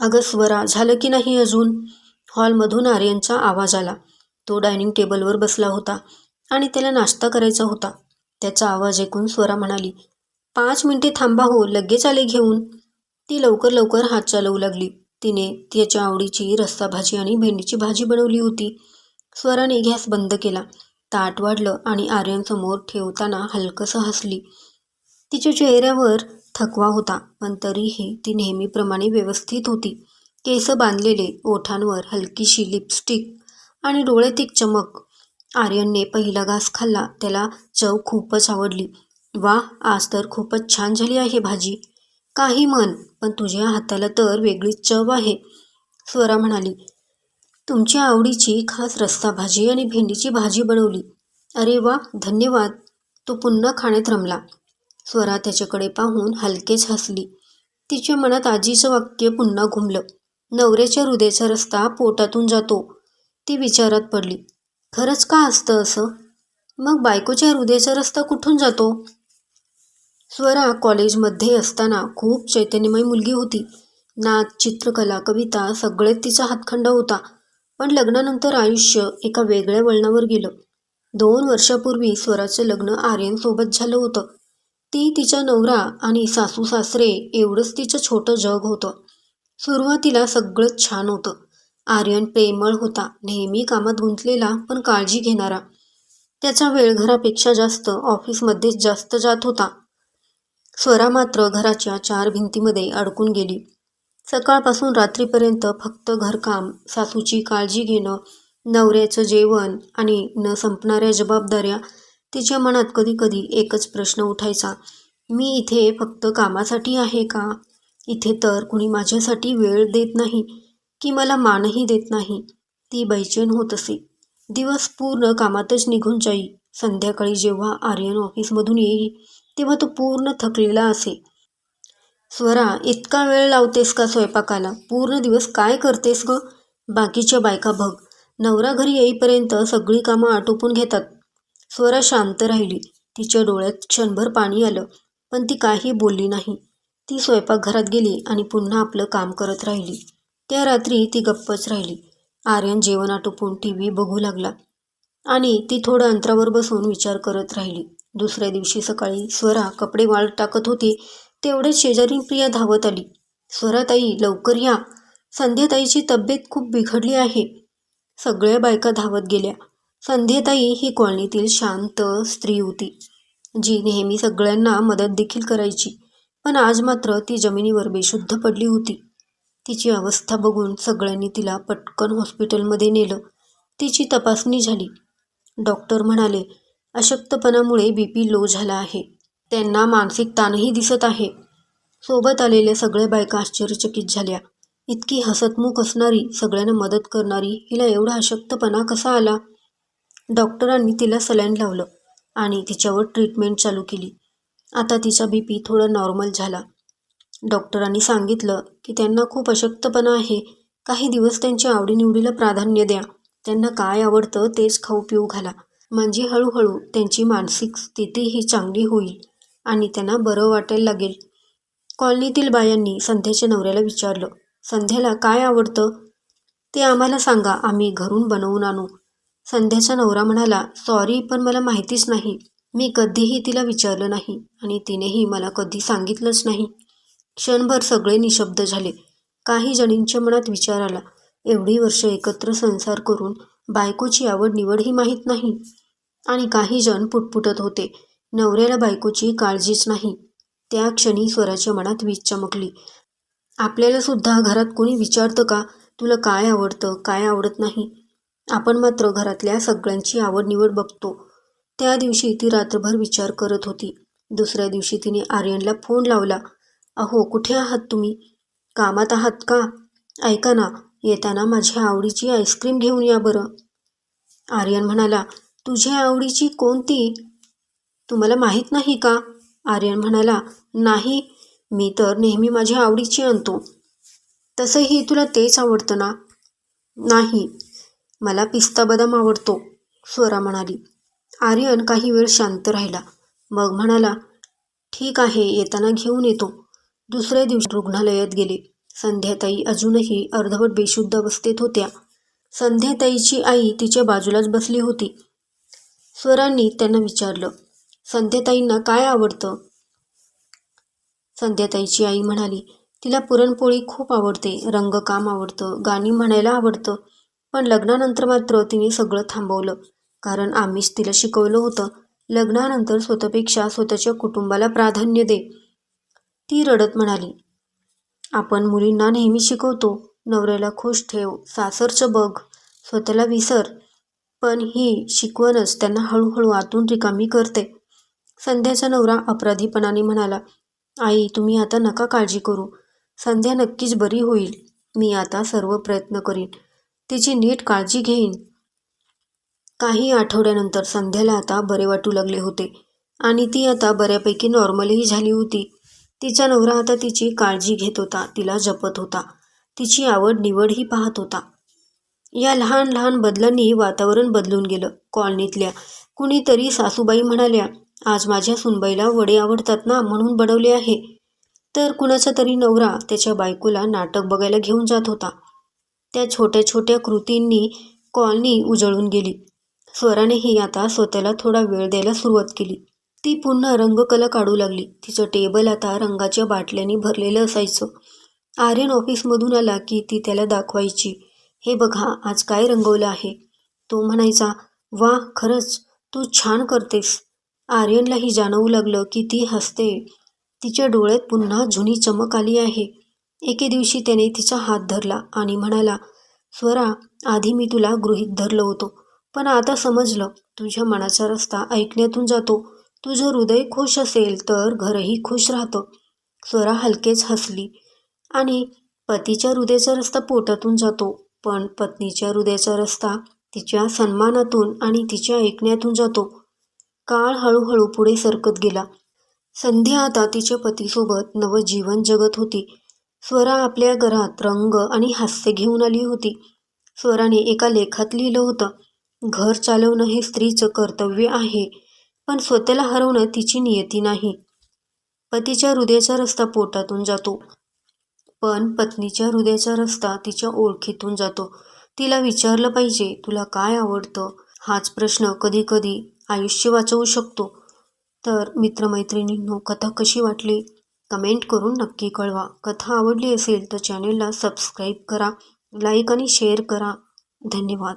अगं स्वरा झालं की नाही अजून? हॉलमधून आर्यनचा आवाज आला. तो डायनिंग टेबलवर बसला होता आणि त्याला नाश्ता करायचा होता. त्याचा आवाज ऐकून स्वरा म्हणाली पाच मिनिटे थांबा हो लगेच आले घेऊन. ती लवकर लवकर हात चालवू लागली. तिने त्याच्या आवडीची रस्सा भाजी आणि भेंडीची भाजी बनवली होती. स्वराने गॅस बंद केला. ताट वाढलं आणि आर्यनसमोर ठेवताना हलकंसं हसली. तिच्या चेहऱ्यावर थकवा होता पण तरीही ती नेहमीप्रमाणे व्यवस्थित होती. केस बांधलेले ओठांवर हलकीशी लिपस्टिक आणि डोळ्यात एक चमक. आर्यनने पहिला घास खाल्ला त्याला चव खूपच आवडली. वा आज तर खूपच छान झाली आहे भाजी. काही म्हण पण तुझ्या हाताला तर वेगळीच चव आहे स्वरा म्हणाली. तुमच्या आवडीची खास रस्सा भाजी आणि भेंडीची भाजी बनवली. अरे वा धन्यवाद. तो पुन्हा खाण्यात रमला. स्वरा त्याच्याकडे पाहून हलकेच हसली. तिच्या मनात आजीचं वाक्य पुन्हा घुमलं. नवऱ्याच्या हृदयाचा रस्ता पोटातून जातो. ती विचारात पडली. खरंच का असतं असं? मग बायकोच्या हृदयाचा रस्ता कुठून जातो? स्वरा कॉलेजमध्ये असताना खूप चैतन्यमय मुलगी होती. नाच चित्रकला कविता सगळेच तिचा हातखंडा होता. पण लग्नानंतर आयुष्य एका वेगळ्या वळणावर गेलं. दोन वर्षापूर्वी स्वराचं लग्न आर्यनसोबत झालं होतं. ती तिच्या नवरा आणि सासू सासरे एवढंच तिचं छोटं जग होतं. सुरुवातीला सगळंच छान होतं. आर्यन प्रेमळ होता नेहमी कामात गुंतलेला पण काळजी घेणारा. त्याचा वेळ घरापेक्षा जास्त ऑफिसमध्येच जास्त जात होता. स्वरा मात्र घराच्या चार भिंतीमध्ये अडकून गेली. सकाळपासून रात्रीपर्यंत फक्त घरकाम सासूची काळजी घेणं नवऱ्याचं जेवण आणि न संपणाऱ्या जबाबदाऱ्या तिच्या मनात कधी कधी एकच प्रश्न उठायचा मी इथे फक्त कामासाठी आहे का? इथे तर कुणी माझ्यासाठी वेळ देत नाही की मला मानही देत नाही. ती बैचेन होत असे. दिवस पूर्ण कामातच निघून जाई. संध्याकाळी जेव्हा आर्यन ऑफिसमधून येई तेव्हा तो पूर्ण थकलेला असे. स्वरा इतका वेळ लावतेस का स्वयंपाकाला? पूर्ण दिवस काय करतेस ग? बाकीच्या बायका बघ. नवरा घरी येईपर्यंत सगळी कामं आटोपून घेतात. स्वरा शांत राहिली. तिच्या डोळ्यात क्षणभर पाणी आलं पण ती काही बोलली नाही. ती स्वयंपाकघरात गेली आणि पुन्हा आपलं काम करत राहिली. त्या रात्री ती गप्पच राहिली. आर्यन जेवण आटोपून टी व्ही बघू लागला आणि ती थोडं अंतरावर बसून विचार करत राहिली. दुसऱ्या दिवशी सकाळी स्वरा कपडे वाळ टाकत होती तेवढेच शेजारी प्रिया धावत आली. स्वराताई लवकर या. संध्याताईची तब्येत खूप बिघडली आहे. सगळ्या बायका धावत गेल्या. संध्येताई ही कॉलनीतील शांत स्त्री होती जी नेहमी सगळ्यांना मदत देखील करायची. पण आज मात्र ती जमिनीवर बेशुद्ध पडली होती. तिची अवस्था बघून सगळ्यांनी तिला पटकन हॉस्पिटलमध्ये नेलं. तिची तपासणी झाली. डॉक्टर म्हणाले अशक्तपणामुळे बी पी लो झाला आहे. त्यांना मानसिक ताणही दिसत आहे. सोबत आलेल्या सगळ्या बायका आश्चर्यचकित झाल्या. इतकी हसतमुख असणारी सगळ्यांना मदत करणारी हिला एवढा अशक्तपणा कसा आला? डॉक्टरांनी तिला सलाईन लावलं आणि तिच्यावर ट्रीटमेंट चालू केली. आता तिचा बी पी थोडा नॉर्मल झाला. डॉक्टरांनी सांगितलं की त्यांना खूप अशक्तपणा आहे. काही दिवस त्यांच्या आवडीनिवडीला प्राधान्य द्या. त्यांना काय आवडतं तेच खाऊ पिऊ घाला. म्हणजे हळूहळू त्यांची मानसिक स्थितीही चांगली होईल आणि त्यांना बरं वाटायला लागेल. कॉलनीतील बायांनी संध्याच्या नवऱ्याला विचारलं संध्याला काय आवडतं? ते आम्हाला सांगा आम्ही घरून बनवून आणू. संध्याचा नवरा म्हणाला सॉरी पण मला माहितीच नाही. मी कधीही तिला विचारलं नाही आणि तिनेही मला कधी सांगितलंच नाही. क्षणभर सगळे निशब्द झाले. काही जणींच्या मनात विचार आला. एवढी वर्ष एकत्र संसार करून बायकोची आवड निवडही माहीत नाही. आणि काही जण पुटपुटत होते. नवऱ्याला बायकोची काळजीच नाही. त्या क्षणी स्वराच्या मनात वीज चमकली. आपल्याला सुद्धा घरात कोणी विचारतं का? तुला काय आवडतं? काय आवडत नाही? आपण मात्र घरातल्या सगळ्यांची आवड निवड बघतो. त्या दिवशी ती रात्रभर विचार करत होती. दुसऱ्या दिवशी तिने आर्यनला फोन लावला. अहो कुठे आहात तुम्ही? कामात आहात का? ऐका ना येताना माझ्या आवडीची आईस्क्रीम घेऊन या बरं. आर्यन म्हणाला तुझ्या आवडीची कोणती? तुम्हाला माहीत नाही का? आर्यन म्हणाला नाही मी तर नेहमी माझ्या आवडीची आणतो. तसंही तुला तेच आवडतं ना? नाही मला पिस्ता बदाम आवडतो स्वरा म्हणाली. आर्यन काही वेळ शांत राहिला. मग म्हणाला ठीक आहे येताना घेऊन येतो. दुसऱ्या दिवशी रुग्णालयात गेले. संध्याताई अजूनही अर्धवट बेशुद्ध अवस्थेत होत्या. संध्याताईची आई तिच्या बाजूलाच बसली होती. स्वरांनी त्यांना विचारलं संध्याताईंना काय आवडतं? संध्याताईची आई म्हणाली तिला पुरणपोळी खूप आवडते रंगकाम आवडतं गाणी म्हणायला आवडतं पण लग्नानंतर मात्र तिने सगळं थांबवलं. कारण आम्हीच तिला शिकवलं होतं लग्नानंतर स्वतःपेक्षा स्वतःच्या कुटुंबाला प्राधान्य दे. ती रडत म्हणाली आपण मुलींना नेहमी शिकवतो नवऱ्याला खुश ठेव सासरचं बघ स्वतःला विसर. पण ही शिकवणच त्यांना हळूहळू आतून रिकामी करते. संध्याचा नवरा अपराधीपणाने म्हणाला आई तुम्ही आता नका काळजी करू. संध्या नक्कीच बरी होईल. मी आता सर्व प्रयत्न करीन. तिची नीट काळजी घेईन. काही आठवड्यानंतर संध्याला आता बरे वाटू लागले होते आणि ती आता बऱ्यापैकी नॉर्मलही झाली होती. तिचा नवरा आता तिची काळजी घेत होता तिला जपत होता. तिची आवड निवडही पाहत होता. या लहान लहान बदलांनी वातावरण बदलून गेलं. कॉलनीतल्या कुणीतरी सासूबाई म्हणाल्या आज माझ्या सुनबाईला वडे आवडतात ना म्हणून बनवले आहे. तर कुणाचा तरी नवरा त्याच्या बायकोला नाटक बघायला घेऊन जात होता. त्या छोट्या छोट्या कृतींनी कॉलनी उजळून गेली. स्वरानेही आता स्वतःला थोडा वेळ द्यायला सुरुवात केली. ती पुन्हा रंगकला काढू लागली. तिचं टेबल आता रंगाच्या बाटल्यांनी भरलेलं असायचं. आर्यन ऑफिसमधून आला की ती त्याला दाखवायची. हे बघा आज काय रंगवलं आहे? तो म्हणायचा वा खरंच तू छान करतेस. आर्यनलाही जाणवू लागलं की ती हसते. तिच्या डोळ्यात पुन्हा जुनी चमक आली आहे. एके दिवशी त्याने तिचा हात धरला आणि म्हणाला स्वरा आधी मी तुला गृहीत धरलं होतं पण आता समजलं तुझ्या मनाचा रस्ता ऐकण्यातून जातो. तुझं हृदय खुश असेल तर घरही खुश राहतं. स्वरा हलकेच हसली आणि पतीच्या हृदयाचा रस्ता पोटातून जातो पण पत्नीच्या हृदयाचा रस्ता तिच्या सन्मानातून आणि तिच्या ऐकण्यातून जातो. काळ हळूहळू पुढे सरकत गेला. संध्या आता तिच्या पतीसोबत नवं जीवन जगत होती. स्वरा आपल्या घरात रंग आणि हास्य घेऊन आली होती. स्वराने एका लेखात लिहिलं होतं घर चालवणं हे स्त्रीचं कर्तव्य आहे पण स्वतःला हरवणं तिची नियती नाही. पतीच्या हृदयाचा रस्ता पोटातून जातो पण पत्नीच्या हृदयाचा रस्ता तिच्या ओळखीतून जातो. तिला विचारलं पाहिजे तुला काय आवडतं? हाच प्रश्न कधी कधी आयुष्य वाचवू शकतो. तर मित्रमैत्रिणींनो कथा कशी वाटली? कमेंट करून नक्की कळवा. कथा आवडली असेल तर चॅनेलला सबस्क्राईब करा लाईक आणि शेअर करा. धन्यवाद.